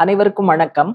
அனைவருக்கும் வணக்கம்.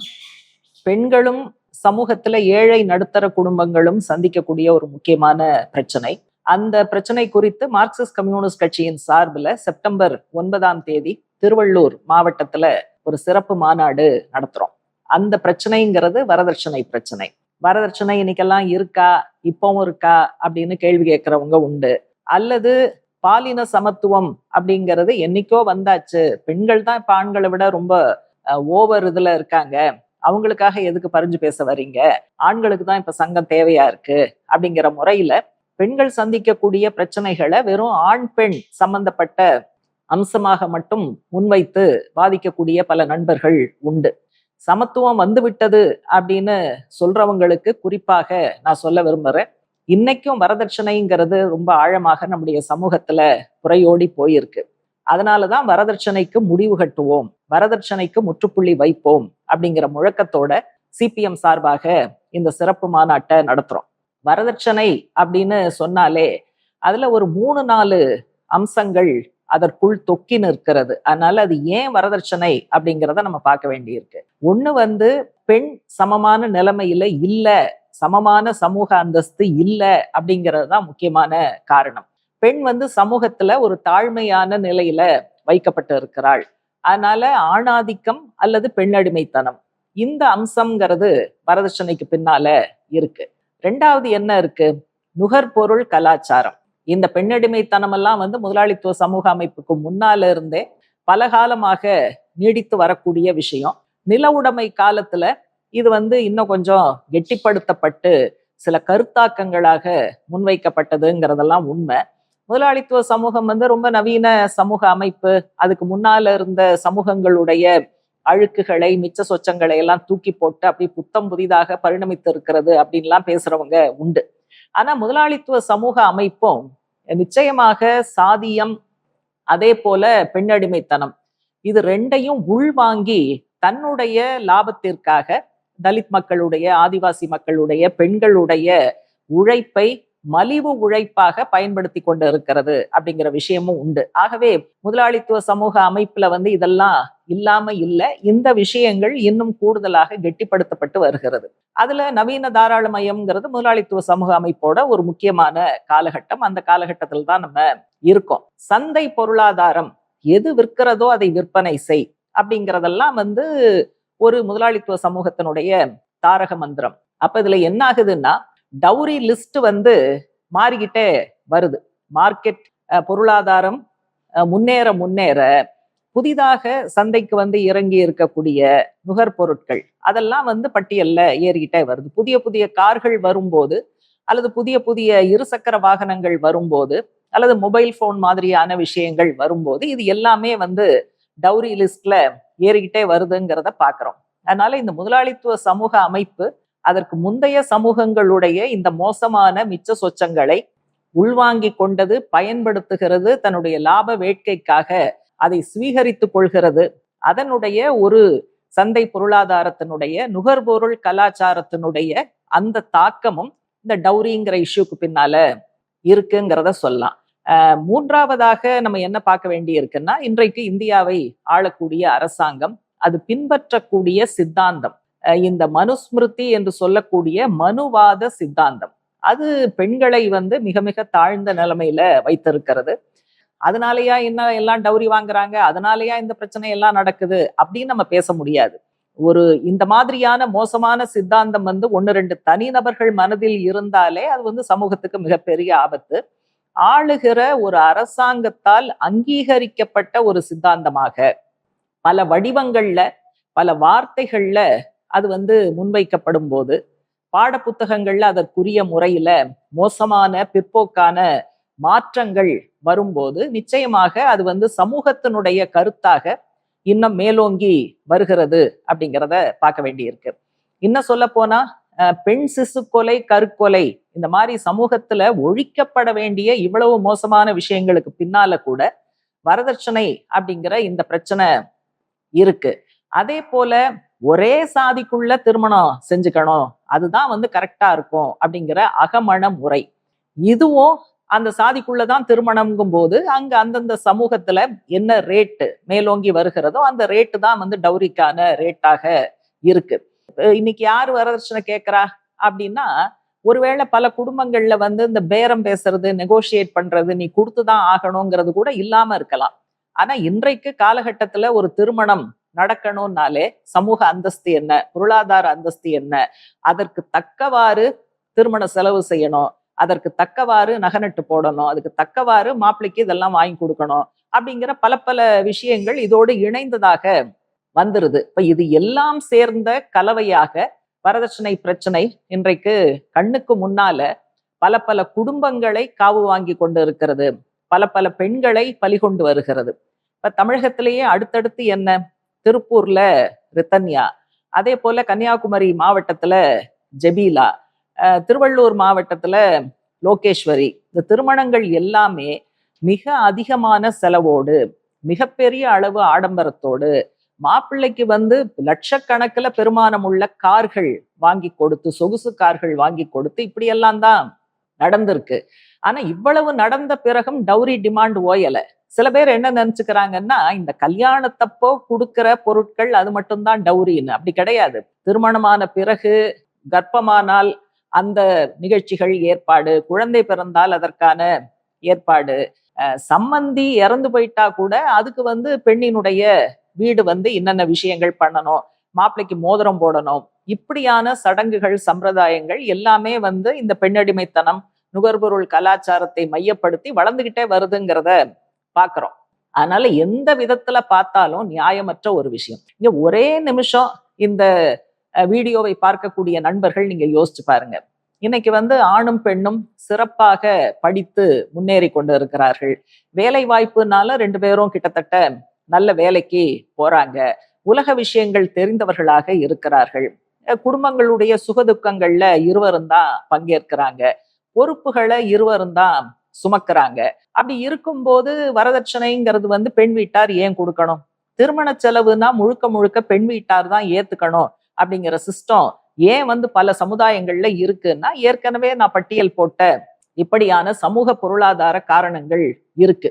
பெண்களும் சமூகத்துல ஏழை நடுத்தர குடும்பங்களும் சந்திக்கக்கூடிய ஒரு முக்கியமான பிரச்சனை. அந்த பிரச்சனை குறித்து மார்க்சிஸ்ட் கம்யூனிஸ்ட் கட்சியின் சார்பில் செப்டம்பர் ஒன்பதாம் தேதி திருவள்ளூர் மாவட்டத்துல ஒரு சிறப்பு மாநாடு நடத்துறோம். அந்த பிரச்சனைங்கிறது வரதட்சணை பிரச்சனை. வரதட்சணை இன்னைக்கெல்லாம் இருக்கா? இப்பவும் இருக்கா? அப்படின்னு கேள்வி கேட்கிறவங்க உண்டு. அல்லது பாலின சமத்துவம் அப்படிங்கிறது என்னைக்கோ வந்தாச்சு. பெண்கள் தான் இப்ப ஆண்களை விட ரொம்ப ஓவர் இதுல இருக்காங்க. அவங்களுக்காக எதுக்கு பறிஞ்சு பேச வரீங்க ஆண்களுக்கு தான் இப்ப சங்கம் தேவையா இருக்கு? அப்படிங்கிற முறையில பெண்கள் சந்திக்கக்கூடிய பிரச்சனைகளை வெறும் ஆண் பெண் சம்பந்தப்பட்ட அம்சமாக மட்டும் முன்வைத்து பாதிக்கக்கூடிய பல நண்பர்கள் உண்டு. சமத்துவம் வந்துவிட்டது அப்படின்னு சொல்றவங்களுக்கு குறிப்பாக நான் சொல்ல விரும்புறேன். இன்னைக்கும் வரதட்சணைங்கிறது ரொம்ப ஆழமாக நம்முடைய சமூகத்துல குறையோடி போயிருக்கு. அதனாலதான் வரதட்சணைக்கு முடிவு கட்டுவோம். வரதட்சணைக்கு முற்றுப்புள்ளி வைப்போம் அப்படிங்கிற முழக்கத்தோட சிபிஎம் சார்பாக இந்த சிறப்பு மாநாட்டை நடத்துறோம். வரதட்சணை அப்படின்னு சொன்னாலே அதுல ஒரு மூணு நாலு அம்சங்கள் அதற்குள் தொக்கி நிற்கிறது. அதனால அது ஏன் வரதட்சணை அப்படிங்கிறத நம்ம பார்க்க வேண்டியிருக்கு. ஒண்ணு வந்து பெண் சமமான நிலைமையில இல்ல சமமான சமூக அந்தஸ்து இல்லை அப்படிங்கிறது தான் முக்கியமான காரணம். பெண் வந்து சமூகத்துல ஒரு தாழ்மையான நிலையில வைக்கப்பட்டு இருக்கிறாள் அதனால ஆணாதிக்கம் அல்லது பெண்ணடிமைத்தனம் இந்த அம்சம்ங்கிறது வரதட்சணைக்கு பின்னால இருக்கு. ரெண்டாவது என்ன இருக்கு? நுகர்பொருள் கலாச்சாரம். இந்த பெண்ணடிமைத்தனம் எல்லாம் வந்து முதலாளித்துவ சமூக அமைப்புக்கு முன்னால இருந்தே பல காலமாக நீடித்து வரக்கூடிய விஷயம். நில உடைமை காலத்துல இது வந்து இன்னும் கொஞ்சம் கெட்டிப்படுத்தப்பட்டு சில கருத்தாக்கங்களாக முன்வைக்கப்பட்டதுங்கிறதெல்லாம் உண்மை. முதலாளித்துவ சமூகம் வந்து ரொம்ப நவீன சமூக அமைப்பு. அதுக்கு முன்னால இருந்த சமூகங்களுடைய அழுக்குகளை மிச்ச சொச்சங்களை எல்லாம் தூக்கி போட்டு அப்படி புத்தம் புதிதாக பரிணமித்து இருக்கிறது அப்படின்லாம் பேசுறவங்க உண்டு. ஆனா முதலாளித்துவ சமூக அமைப்பும் நிச்சயமாக சாதியம் அதே போல பெண்ணடிமைத்தனம் இது ரெண்டையும் உள்வாங்கி தன்னுடைய லாபத்திற்காக தலித் மக்களுடைய ஆதிவாசி மக்களுடைய பெண்களுடைய உழைப்பை மலிவு உழைப்பாக பயன்படுத்தி கொண்டு இருக்கிறது அப்படிங்கிற விஷயமும் உண்டு. ஆகவே முதலாளித்துவ சமூக அமைப்புல வந்து இதெல்லாம் இல்லாம இல்லை. இந்த விஷயங்கள் இன்னும் கூடுதலாக கெட்டிப்படுத்தப்பட்டு வருகிறது. அதுல நவீன தாராளமயம்ங்கிறது முதலாளித்துவ சமூக அமைப்போட ஒரு முக்கியமான காலகட்டம். அந்த காலகட்டத்தில் தான் நம்ம இருக்கோம். சந்தை பொருளாதாரம் எது விற்கிறதோ அதை விற்பனை செய் அப்படிங்கிறதெல்லாம் வந்து ஒரு முதலாளித்துவ சமூகத்தினுடைய தாரக மந்திரம். அப்ப இதுல என்ன ஆகுதுன்னா டவுரி லிஸ்ட் வந்து மாறிக்கிட்டே வருது. மார்க்கெட் பொருளாதாரம் முன்னேற முன்னேற புதிதாக சந்தைக்கு வந்து இறங்கி இருக்கக்கூடிய நுகர்பொருட்கள் அதெல்லாம் வந்து பட்டியல்ல ஏறிக்கிட்டே வருது. புதிய புதிய கார்கள் வரும்போது அல்லது புதிய புதிய இருசக்கர வாகனங்கள் வரும்போது அல்லது மொபைல் ஃபோன் மாதிரியான விஷயங்கள் வரும்போது இது எல்லாமே வந்து டவுரி லிஸ்ட்ல ஏறிக்கிட்டே வருதுங்கிறத பார்க்குறோம் அதனால இந்த முதலாளித்துவ சமூக அமைப்பு அதற்கு முந்தைய சமூகங்களுடைய இந்த மோசமான மிச்ச சொச்சங்களை உள்வாங்கி கொண்டது பயன்படுத்துகிறது தன்னுடைய லாப வேட்கைக்காக அதை சுவீகரித்து கொள்கிறது. அதனுடைய ஒரு சந்தை பொருளாதாரத்தினுடைய நுகர்பொருள் கலாச்சாரத்தினுடைய அந்த தாக்கமும் இந்த டௌரிங்கிற இஷ்யூக்கு பின்னால இருக்குங்கிறத சொல்லலாம். மூன்றாவதாக நம்ம என்ன பார்க்க வேண்டி இருக்குன்னா இன்றைக்கு இந்தியாவை ஆளக்கூடிய அரசாங்கம் அது பின்பற்றக்கூடிய சித்தாந்தம். இந்த மனுஸ்மிருதி என்று சொல்லக்கூடிய மனுவாத சித்தாந்தம். அது பெண்களை வந்து மிக மிக தாழ்ந்த நிலைமையில வைத்திருக்கிறது. அதனாலயா என்ன எல்லாம் டவுரி வாங்குறாங்க? அதனாலயா இந்த பிரச்சனை எல்லாம் நடக்குது? அப்படின்னு நம்ம பேச முடியாது. ஒரு இந்த மாதிரியான மோசமான சித்தாந்தம் வந்து ஒன்னு ரெண்டு தனிநபர்கள் மனதில் இருந்தாலே அது வந்து சமூகத்துக்கு மிகப்பெரிய ஆபத்து. ஆளுகிற ஒரு அரசாங்கத்தால் அங்கீகரிக்கப்பட்ட ஒரு சித்தாந்தமாக பல வடிவங்கள்ல பல வார்த்தைகள்ல அது வந்து முன்வைக்கப்படும் போது பாட புத்தகங்கள்ல அதற்குரிய முறையில மோசமான பிற்போக்கான மாற்றங்கள் வரும்போது நிச்சயமாக அது வந்து சமூகத்தினுடைய கருத்தாக இன்னும் மேலோங்கி வருகிறது அப்படிங்கிறத பார்க்க வேண்டியிருக்கு. இன்னும் சொல்ல போனா பெண் சிசு கொலை கருக்கொலை இந்த மாதிரி சமூகத்துல ஒழிக்கப்பட வேண்டிய இவ்வளவு மோசமான விஷயங்களுக்கு பின்னால கூட வரதட்சணை அப்படிங்கிற இந்த பிரச்சனை இருக்கு. அதே போல ஒரே சாதிக்குள்ள திருமணம் செஞ்சுக்கணும். அதுதான் வந்து கரெக்டா இருக்கும் அப்படிங்கிற அகமண முறை. இதுவும் அந்த சாதிக்குள்ளதான் திருமணம்ங்கும் போது அங்க அந்தந்த சமூகத்துல என்ன ரேட்டு மேலோங்கி வருகிறதோ அந்த ரேட்டு தான் வந்து டௌரிக்கான ரேட்டாக இருக்கு. அஹ் இன்னைக்கு யார் வரதட்சணை கேட்கறா அப்படின்னா ஒருவேளை பல குடும்பங்கள்ல வந்து இந்த பேரம் பேசுறது நெகோசியேட் பண்றது நீ கொடுத்துதான் ஆகணுங்கிறது கூட இல்லாம இருக்கலாம். ஆனா இன்றைக்கு காலகட்டத்துல ஒரு திருமணம் நடக்கணும்னாலே சமூக அந்தஸ்து என்ன? பொருளாதார அந்தஸ்து என்ன? அதற்கு தக்கவாறு திருமண செலவு செய்யணும். அதற்கு தக்கவாறு நகநட்டு போடணும். அதுக்கு தக்கவாறு மாப்பிள்ளைக்கு இதெல்லாம் வாங்கி கொடுக்கணும். அப்படிங்கிற பல பல விஷயங்கள் இதோடு இணைந்ததாக வந்துருது. இப்ப இது எல்லாம் சேர்ந்த கலவையாக வரதட்சணை பிரச்சனை இன்றைக்கு கண்ணுக்கு முன்னால பல பல குடும்பங்களை காவு வாங்கி கொண்டு இருக்கிறது. பல பல பெண்களை பலிகொண்டு வருகிறது. இப்ப தமிழகத்திலேயே அடுத்தடுத்து என்ன? திருப்பூர்ல ரித்தன்யா அதே போல கன்னியாகுமரி மாவட்டத்துல ஜெபீலா திருவள்ளூர் மாவட்டத்துல லோகேஸ்வரி. இந்த திருமணங்கள் எல்லாமே மிக அதிகமான செலவோடு மிகப்பெரிய அளவு ஆடம்பரத்தோடு மாப்பிள்ளைக்கு வந்து லட்சக்கணக்கில் பெருமானம் உள்ள கார்கள் வாங்கி கொடுத்து சொகுசு கார்கள் வாங்கி கொடுத்து இப்படியெல்லாம் தான் நடந்திருக்கு. ஆனா இவ்வளவு நடந்த பிறகும் டவுரி டிமாண்ட் ஓயலை. சில பேர் என்ன நினைச்சுக்கிறாங்கன்னா இந்த கல்யாணத்தப்போ கொடுக்கிற பொருட்கள் அது மட்டும்தான் டௌரின்னு. அப்படி கிடையாது. திருமணமான பிறகு கர்ப்பமானால் அந்த நிகழ்ச்சிகள் ஏற்பாடு குழந்தை பிறந்தால் அதற்கான ஏற்பாடு. சம்மந்தி இறந்து போயிட்டா கூட அதுக்கு வந்து பெண்ணினுடைய வீடு வந்து என்னென்ன விஷயங்கள் பண்ணணும் மாப்பிள்ளைக்கு மோதிரம் போடணும் இப்படியான சடங்குகள் சம்பிரதாயங்கள் எல்லாமே வந்து இந்த பெண்ணடிமைத்தனம் நுகர்பொருள் கலாச்சாரத்தை மையப்படுத்தி வளர்ந்துகிட்டே வருதுங்கிறத பார்க்குறோம் அதனால எந்த விதத்துல பார்த்தாலும் நியாயமற்ற ஒரு விஷயம். இங்க ஒரே நிமிஷம் இந்த வீடியோவை பார்க்கக்கூடிய நண்பர்கள் நீங்க யோசிச்சு பாருங்க. இன்னைக்கு வந்து ஆணும் பெண்ணும் சிறப்பாக படித்து முன்னேறி கொண்டு இருக்கிறார்கள் வேலை வாய்ப்புனால ரெண்டு பேரும் கிட்டத்தட்ட நல்ல வேலைக்கு போறாங்க. உலக விஷயங்கள் தெரிந்தவர்களாக இருக்கிறார்கள். குடும்பங்களுடைய சுகதுக்கங்கள்ல இருவரும் தான் பங்கேற்கிறாங்க. பொறுப்புகளை இருவரும் தான் சுமக்கிறாங்க. அப்படி இருக்கும்போது வரதட்சணைங்கிறது வந்து பெண் வீட்டார் ஏன் கொடுக்கணும்? திருமண செலவுனா முழுக்க முழுக்க பெண் வீட்டார் தான் ஏத்துக்கணும் அப்படிங்கிற சிஸ்டம் ஏன் வந்து பல சமுதாயங்கள்ல இருக்குன்னா ஏற்கனவே நான் பட்டியல் போட்ட இப்படியான சமூக பொருளாதார காரணங்கள் இருக்கு.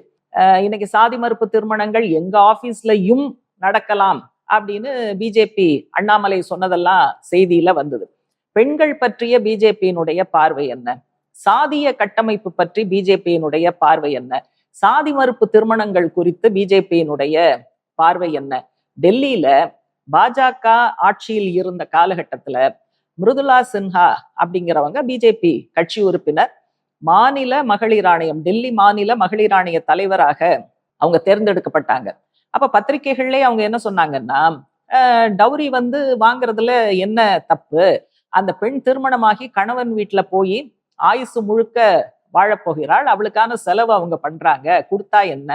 இன்னைக்கு சாதி மறுப்பு திருமணங்கள் எங்க ஆபீஸ்லயும் நடக்கலாம் அப்படின்னு பிஜேபி அண்ணாமலை சொன்னதெல்லாம் செய்தியில வந்தது. பெண்கள் பற்றிய பிஜேபியினுடைய பார்வை என்ன? சாதிய கட்டமைப்பு பற்றி பிஜேபியினுடைய பார்வை என்ன? சாதி மறுப்பு திருமணங்கள் குறித்து பிஜேபியினுடைய பார்வை என்ன? டெல்லியில பாஜக ஆட்சியில் இருந்த காலகட்டத்துல மிருதுலா சின்ஹா அப்படிங்கிறவங்க பிஜேபி கட்சி உறுப்பினர் மாநில மகளிர் ஆணையம் டெல்லி மாநில மகளிர் ஆணைய தலைவராக அவங்க தேர்ந்தெடுக்கப்பட்டாங்க. அப்ப பத்திரிகைகள்லயே அவங்க என்ன சொன்னாங்கன்னா டவுரி டௌரி வந்து வாங்குறதுல என்ன தப்பு? அந்த பெண் திருமணமாகி கணவன் வீட்டுல போய் ஆயுசு முழுக்க வாழப்போகிறாள் அவளுக்கான செலவு அவங்க பண்றாங்க. கொடுத்தா என்ன?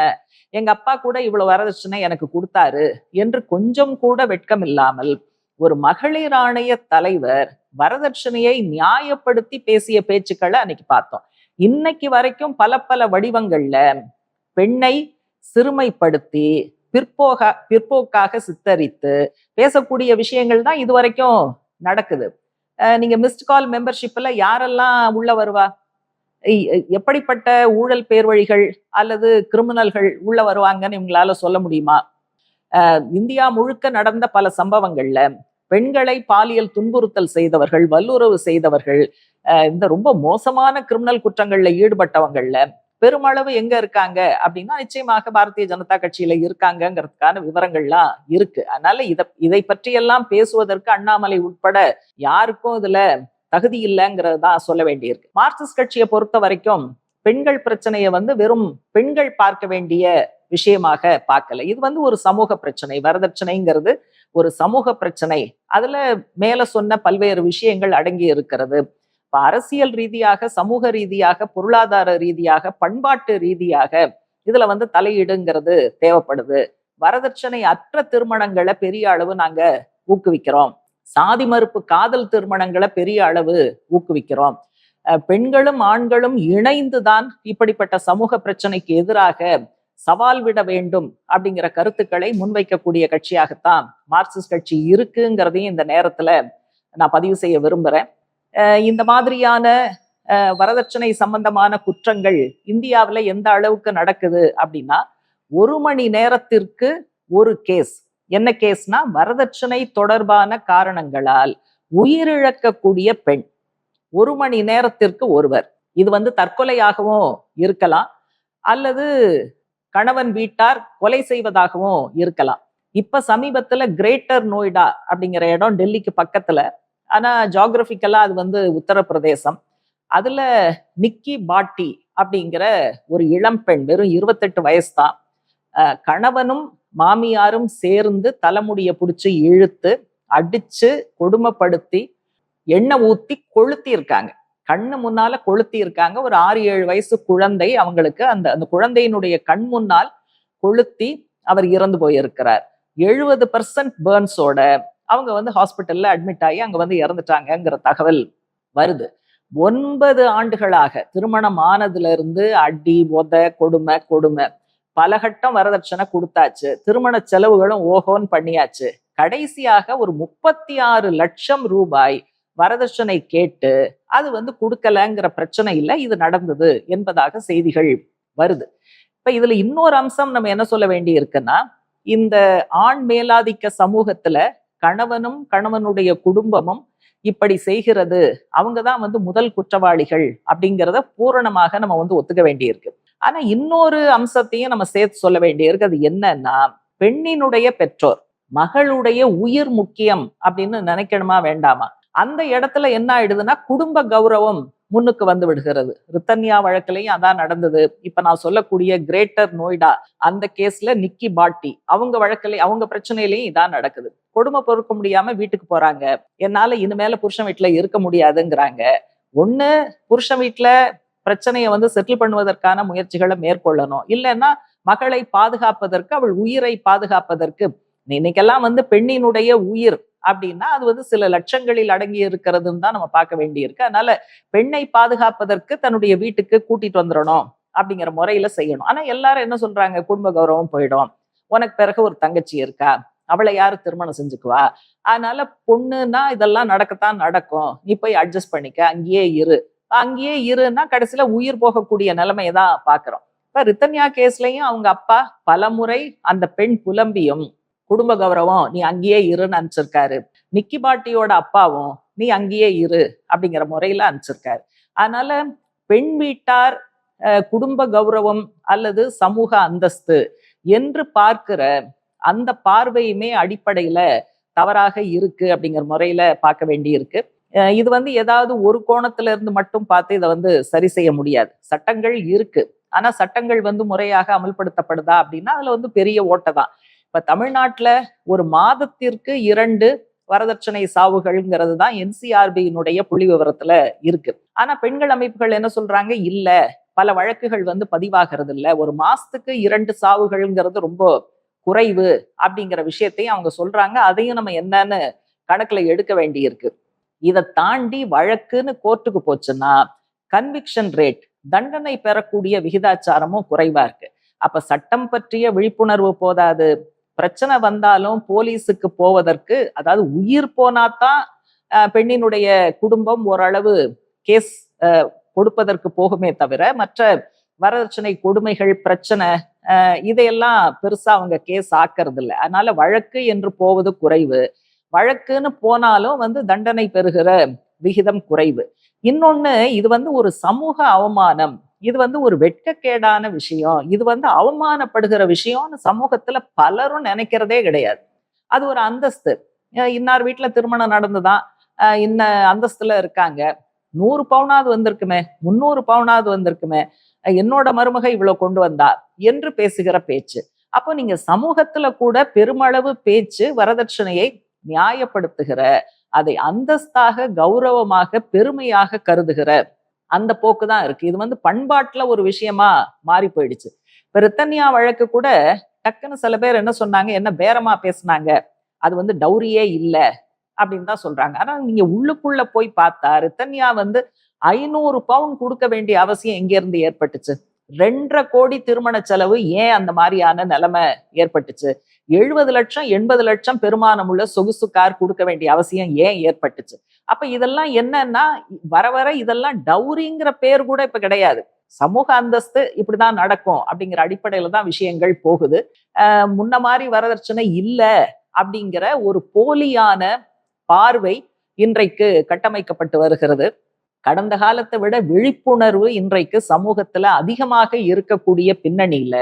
எங்க அப்பா கூட இவ்வளவு வரதட்சணை எனக்கு கொடுத்தாரு என்று கொஞ்சம் கூட வெட்கம் இல்லாமல் ஒரு மகளிர் ஆணைய தலைவர் வரதட்சணையை நியாயப்படுத்தி பேசிய பேச்சுக்களை அன்னைக்கு பார்த்தோம். இன்னைக்கு வரைக்கும் பல பல வடிவங்கள்ல பெண்ணை சிறுமைப்படுத்தி பிற்போக பிற்போக்காக சித்தரித்து பேசக்கூடிய விஷயங்கள் தான் இது வரைக்கும் நடக்குது. நீங்க மிஸ்ட் கால் மெம்பர்ஷிப்ல யாரெல்லாம் உள்ள வருவா? எப்படிப்பட்ட ஊழல் பேர்வழிகள் அல்லது கிரிமினல்கள் உள்ள வருவாங்கன்னு இவங்களால சொல்ல முடியுமா? இந்தியா முழுக்க நடந்த பல சம்பவங்கள்ல பெண்களை பாலியல் துன்புறுத்தல் செய்தவர்கள் வல்லுறவு செய்தவர்கள் அஹ் இந்த ரொம்ப மோசமான கிரிமினல் குற்றங்கள்ல ஈடுபட்டவங்கள்ல பெருமளவு எங்க இருக்காங்க? அப்படின்னா நிச்சயமாக பாரதிய ஜனதா கட்சியில இருக்காங்கங்கிறதுக்கான விவரங்கள்லாம் இருக்கு. அதனால இத இதை பற்றியெல்லாம் பேசுவதற்கு அண்ணாமலை உட்பட யாருக்கும் இதுல தகுதி இல்லைங்கிறது தான் சொல்ல வேண்டியிருக்கு. மார்க்சிஸ்ட் கட்சியை பொறுத்த வரைக்கும் பெண்கள் பிரச்சனையை வந்து வெறும் பெண்கள் பார்க்க வேண்டிய விஷயமாக பார்க்கல. இது வந்து ஒரு சமூக பிரச்சனை வரதட்சணைங்கிறது ஒரு சமூக பிரச்சனை. அதுல மேல சொன்ன பல்வேறு விஷயங்கள் அடங்கி இருக்கிறது. இப்ப அரசியல் ரீதியாக சமூக ரீதியாக பொருளாதார ரீதியாக பண்பாட்டு ரீதியாக இதுல வந்து தலையீடுங்கிறது தேவைப்படுது. வரதட்சணை அற்ற திருமணங்களை பெரிய அளவு நாங்க ஊக்குவிக்கிறோம். சாதி மறுப்பு காதல் திருமணங்களை பெரிய அளவு ஊக்குவிக்கிறோம். அஹ் பெண்களும் ஆண்களும் இணைந்துதான் இப்படிப்பட்ட சமூக பிரச்சனைக்கு எதிராக சவால் விட வேண்டும் அப்படிங்கிற கருத்துக்களை முன்வைக்கக்கூடிய கட்சியாகத்தான் மார்க்சிஸ்ட் கட்சி இருக்குங்கிறதையும் இந்த நேரத்துல நான் பதிவு செய்ய விரும்புறேன். இந்த மாதிரியான வரதட்சணை சம்பந்தமான குற்றங்கள் இந்தியாவுல எந்த அளவுக்கு நடக்குது அப்படின்னா ஒரு மணி நேரத்திற்கு ஒரு கேஸ். என்ன கேஸ்னா வரதட்சணை தொடர்பான காரணங்களால் உயிரிழக்கக்கூடிய பெண். ஒரு மணி நேரத்திற்கு ஒருவர். இது வந்து தற்கொலையாகவும் இருக்கலாம். அல்லது கணவன் வீட்டார் கொலை செய்வதாகவும் இருக்கலாம். இப்ப சமீபத்துல கிரேட்டர் நோய்டா அப்படிங்கிற இடம் டெல்லிக்கு பக்கத்துல ஆனால் ஜாகிரபிக்கலாக அது வந்து உத்தரப்பிரதேசம். அதில் நிக்கி பாட்டி அப்படிங்கிற ஒரு இளம் பெண் வெறும் இருபத்தெட்டு வயசு தான் கணவனும் மாமியாரும் சேர்ந்து தலைமுடியை பிடிச்சி இழுத்து அடிச்சு கொடுமைப்படுத்தி எண்ணெய் ஊத்தி கொளுத்தி இருக்காங்க கண்ணு முன்னால கொளுத்தி இருக்காங்க ஒரு ஆறு ஏழு வயசு குழந்தை அவங்களுக்கு அந்த அந்த குழந்தையினுடைய கண் முன்னால் கொளுத்தி அவர் இறந்து போயிருக்கிறார். எழுபது பர்சன்ட் பேர்ன்ஸோட அவங்க வந்து ஹாஸ்பிட்டல்ல அட்மிட் ஆகி அங்க வந்து இறந்துட்டாங்கங்கிற தகவல் வருது. ஒன்பது ஆண்டுகளாக திருமணம் ஆனதுல இருந்து அடி உத கொடுமை கொடுமை. பல கட்டம் வரதட்சணை கொடுத்தாச்சு. திருமண செலவுகளும் ஓஹோன்னு பண்ணியாச்சு. கடைசியாக ஒரு முப்பத்தி ஆறு லட்சம் ரூபாய் வரதட்சணை கேட்டு அது வந்து கொடுக்கலங்கிற பிரச்சனை இல்லை இது நடந்தது என்பதாக செய்திகள் வருது. இப்ப இதுல இன்னொரு அம்சம் நம்ம என்ன சொல்ல வேண்டி இருக்குன்னா இந்த ஆண் மேலாதிக்க சமூகத்துல கணவனும் கணவனுடைய குடும்பமும் இப்படி செய்கிறது. அவங்க தான் வந்து முதல் குற்றவாளிகள் அப்படிங்கிறத பூரணமாக நம்ம வந்து ஒத்துக்க வேண்டியிருக்கு. ஆனா இன்னொரு அம்சத்தையும் நம்ம சேர்த்து சொல்ல வேண்டியிருக்கு. அது என்னன்னா பெண்ணினுடைய பெற்றோர் மகளுடைய உயிர் முக்கியம் அப்படின்னு நினைக்கணுமா வேண்டாமா? அந்த இடத்துல என்ன ஆயிடுதுன்னா குடும்ப கௌரவம் முன்னுக்கு வந்து விடுகிறது. ரித்தன்யா வழக்குலையும் அதான் நடந்தது. இப்ப நான் சொல்லக்கூடிய கிரேட்டர் நோய்டா அந்த கேஸ்ல நிக்கி பாட்டி அவங்க வழக்குல அவங்க பிரச்சனையிலையும் இதான் நடக்குது. கொடுமை பொறுக்க முடியாம வீட்டுக்கு போறாங்க. என்னால இனிமேல புருஷன் வீட்டுல இருக்க முடியாதுங்கிறாங்க. ஒண்ணு புருஷன் வீட்டுல பிரச்சனையை வந்து செட்டில் பண்ணுவதற்கான முயற்சிகளை மேற்கொள்ளணும். இல்லைன்னா மகளை பாதுகாப்பதற்கு அவள் உயிரை பாதுகாப்பதற்கு. இன்னைக்கெல்லாம் வந்து பெண்ணினுடைய உயிர் அப்படின்னா அது வந்து சில லட்சங்களில் அடங்கி இருக்கிறதுன்னு தான் நம்ம பார்க்க வேண்டியிருக்கு. அதனால பெண்ணை பாதுகாப்பதற்கு தன்னுடைய வீட்டுக்கு கூட்டிட்டு வந்துடணும் அப்படிங்கிற முறையில செய்யணும். ஆனா எல்லாரும் என்ன சொல்றாங்க? குடும்ப கௌரவம் போயிடும். உனக்கு பிறகு ஒரு தங்கச்சி இருக்கா? அவளை யாரு திருமணம் செஞ்சுக்குவா? அதனால பொண்ணுன்னா இதெல்லாம் நடக்கத்தான் நடக்கும். நீ போய் அட்ஜஸ்ட் பண்ணிக்க. அங்கேயே இரு. அங்கேயே இருன்னா கடைசியில உயிர் போகக்கூடிய நிலைமையை தான் பாக்குறோம் இப்ப ரித்தன்யா கேஸ்லயும் அவங்க அப்பா பலமுறை அந்த பெண் புலம்பியும் குடும்ப கௌரவம் நீ அங்கேயே இருன்னு அனுப்பிச்சிருக்காரு. நிக்கி பாட்டியோட அப்பாவும் நீ அங்கேயே இரு அப்படிங்கிற முறையில அனுப்பிச்சிருக்காரு. அதனால பெண் வீட்டார் குடும்ப கௌரவம் அல்லது சமூக அந்தஸ்து என்று பார்க்கிற அந்த பார்வையுமே அடிப்படையில தவறாக இருக்கு அப்படிங்கிற முறையில பார்க்க வேண்டி இருக்கு இது வந்து ஏதாவது ஒரு கோணத்துல இருந்து மட்டும் பார்த்து இதை வந்து சரி செய்ய முடியாது. சட்டங்கள் இருக்கு. ஆனா சட்டங்கள் வந்து முறையாக அமல்படுத்தப்படுதா அப்படின்னா அதுல வந்து பெரிய ஓட்டை தான். இப்ப தமிழ்நாட்டுல ஒரு மாதத்திற்கு இரண்டு வரதட்சணை சாவுகள்ங்கிறது தான் என்சிஆர்பியினுடைய புள்ளி விவரத்துல இருக்கு. ஆனா பெண்கள் அமைப்புகள் என்ன சொல்றாங்க? இல்ல. பல வழக்குகள் வந்து பதிவாகிறது இல்ல ஒரு மாசத்துக்கு இரண்டு சாவுகள்ங்கிறது ரொம்ப குறைவு அப்படிங்கிற விஷயத்தையும் அவங்க சொல்றாங்க. அதையும் நம்ம என்னன்னு கணக்குல எடுக்க வேண்டியிருக்கு. இதை தாண்டி வழக்குன்னு கோர்ட்டுக்கு போச்சுன்னா கன்விக்ஷன் ரேட் தண்டனை பெறக்கூடிய விகிதாச்சாரமும் குறைவா இருக்கு. அப்ப சட்டம் பற்றிய விழிப்புணர்வு போதாது. பிரச்சனை வந்தாலும் போலீஸுக்கு போவதற்கு அதாவது உயிர் போனாதான் பெண்ணினுடைய குடும்பம் ஓரளவு கேஸ் கொடுப்பதற்கு போகுமே தவிர மற்ற வரதட்சணை கொடுமைகள் பிரச்சனை இதையெல்லாம் பெருசா அவங்க கேஸ் ஆக்கிறது இல்லை அதனால வழக்கு என்று போவது குறைவு. வழக்குன்னு போனாலும் வந்து தண்டனை பெறுகிற விகிதம் குறைவு. இன்னொன்னு இது வந்து ஒரு சமூக அவமானம். இது வந்து ஒரு வெட்கக்கேடான விஷயம். இது வந்து அவமானப்படுகிற விஷயம்னு சமூகத்துல பலரும் நினைக்கிறதே கிடையாது. அது ஒரு அந்தஸ்து. இன்னார் வீட்டுல திருமணம் நடந்துதான். இன்ன அந்தஸ்துல இருக்காங்க. நூறு பவுனாவது வந்திருக்குமே. முந்நூறு பவுனாவது வந்திருக்குமே. என்னோட மருமக இவ்வளவு கொண்டு வந்தா என்று பேசுகிற பேச்சு. அப்போ நீங்க சமூகத்துல கூட பெருமளவு பேச்சு வரதட்சணையை நியாயப்படுத்துகிற அதை அந்தஸ்தாக கௌரவமாக பெருமையாக கருதுகிற அந்த போக்கு தான் இருக்கு. இது வந்து பண்பாட்டுல ஒரு விஷயமா மாறி போயிடுச்சு. பிரித்தன்யா ரித்தன்யா வழக்கு கூட டக்குன்னு சில பேர் என்ன சொன்னாங்க? என்ன பேரமா பேசினாங்க? அது வந்து டௌரியே இல்லை அப்படின்னு தான் சொல்றாங்க. ஆனா நீங்க உள்ளுக்குள்ள போய் பார்த்தா ரித்தன்யா வந்து ஐநூறு பவுன் கொடுக்க வேண்டிய அவசியம் எங்க இருந்து ஏற்பட்டுச்சு? ரெண்டரை கோடி திருமண செலவு ஏன் அந்த மாதிரியான நிலைமை ஏற்பட்டுச்சு? எழுபது லட்சம் எண்பது லட்சம் பெருமானம் உள்ள சொகுசு கார் கொடுக்க வேண்டிய அவசியம் ஏன் ஏற்பட்டுச்சு? அப்ப இதெல்லாம் என்னன்னா வர வர இதெல்லாம் டவுரிங்கிற பேர் கூட இப்ப கிடையாது. சமூக அந்தஸ்து இப்படிதான் நடக்கும் அப்படிங்கிற அடிப்படையில தான் விஷயங்கள் போகுது. ஆஹ் முன்ன மாதிரி வரதட்சணை இல்லை அப்படிங்கிற ஒரு போலியான பார்வை இன்றைக்கு கட்டமைக்கப்பட்டு வருகிறது. கடந்த காலத்தை விட விழிப்புணர்வு இன்றைக்கு சமூகத்துல அதிகமாக இருக்கக்கூடிய பின்னணியில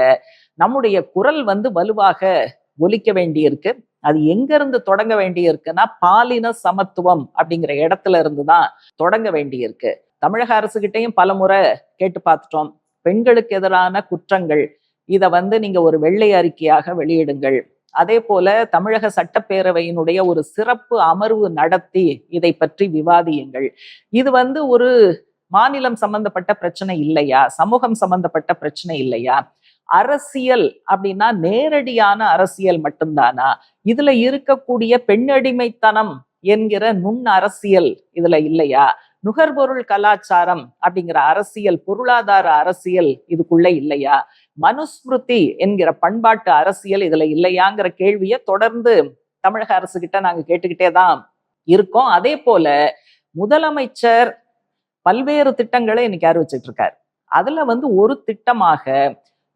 நம்முடைய குரல் வந்து வலுவாக ஒலிக்க வேண்டியிருக்கு. அது எங்க இருந்து தொடங்க வேண்டியிருக்குன்னா பாலின சமத்துவம் அப்படிங்கிற இடத்துல இருந்து தான் தொடங்க வேண்டியிருக்கு. தமிழக அரசுகிட்டையும் பல முறை கேட்டு பார்த்துட்டோம். பெண்களுக்கு எதிரான குற்றங்கள் இதை வந்து நீங்க ஒரு வெள்ளை அறிக்கையாக வெளியிடுங்கள். அதே போல தமிழக சட்டப்பேரவையினுடைய ஒரு சிறப்பு அமர்வு நடத்தி இதை பற்றி விவாதியுங்கள். இது வந்து ஒரு மாநிலம் சம்பந்தப்பட்ட பிரச்சனை இல்லையா? சமூகம் சம்பந்தப்பட்ட பிரச்சனை இல்லையா? அரசியல் அப்படின்னா நேரடியான அரசியல் மட்டும்தானா? இதுல இருக்கக்கூடிய பெண்ணடிமைத்தனம் என்கிற நுண் அரசியல் இதுல இல்லையா? நுகர்பொருள் கலாச்சாரம் அப்படிங்கிற அரசியல் பொருளாதார அரசியல் இதுக்குள்ள இல்லையா? மனுஸ்மிருதி என்கிற பண்பாட்டு அரசியல் இதுல இல்லையாங்கிற கேள்வியை தொடர்ந்து தமிழக அரசு கிட்ட நாங்க கேட்டுக்கிட்டே தான் இருக்கோம். அதே போல முதலமைச்சர் பல்வேறு திட்டங்களை இன்னைக்கு அறிவிச்சிட்டு இருக்காரு அதுல வந்து ஒரு திட்டமாக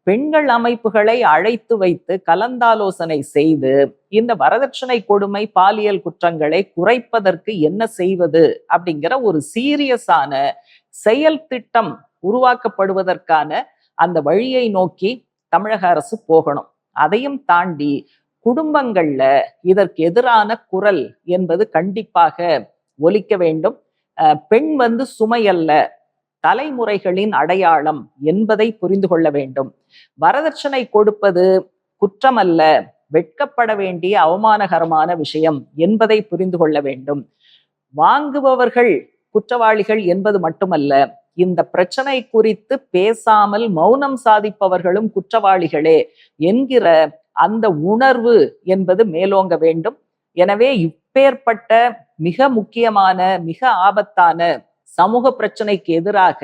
பெண்கள் அமைப்புகளை அழைத்து வைத்து கலந்தாலோசனை செய்து இந்த வரதட்சணை கொடுமை பாலியல் குற்றங்களை குறைப்பதற்கு என்ன செய்வது அப்படிங்கிற ஒரு சீரியஸான செயல் திட்டம் உருவாக்கப்படுவதற்கான அந்த வழியை நோக்கி தமிழக அரசு போகணும். அதையும் தாண்டி குடும்பங்கள்ல இதற்கு எதிரான குரல் என்பது கண்டிப்பாக ஒலிக்க வேண்டும். பெண் வந்து சுமையல்ல தலைமுறைகளின் அடையாளம் என்பதை புரிந்து கொள்ள வேண்டும். வரதட்சணை கொடுப்பது குற்றமல்ல வெட்கப்பட வேண்டிய அவமானகரமான விஷயம் என்பதை புரிந்து கொள்ள வேண்டும். வாங்குபவர்கள் குற்றவாளிகள் என்பது மட்டுமல்ல இந்த பிரச்சனை குறித்து பேசாமல் மௌனம் சாதிப்பவர்களும் குற்றவாளிகளே என்கிற அந்த உணர்வு என்பது மேலோங்க வேண்டும். எனவே இப்பேற்பட்ட மிக முக்கியமான மிக ஆபத்தான சமூக பிரச்சனைக்கு எதிராக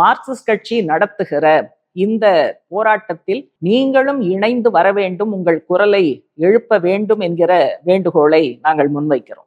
மார்க்சிஸ்ட் கட்சி நடத்துகிற இந்த போராட்டத்தில் நீங்களும் இணைந்து வர வேண்டும் உங்கள் குரலை எழுப்ப வேண்டும் என்கிற வேண்டுகோளை நாங்கள் முன்வைக்கிறோம்.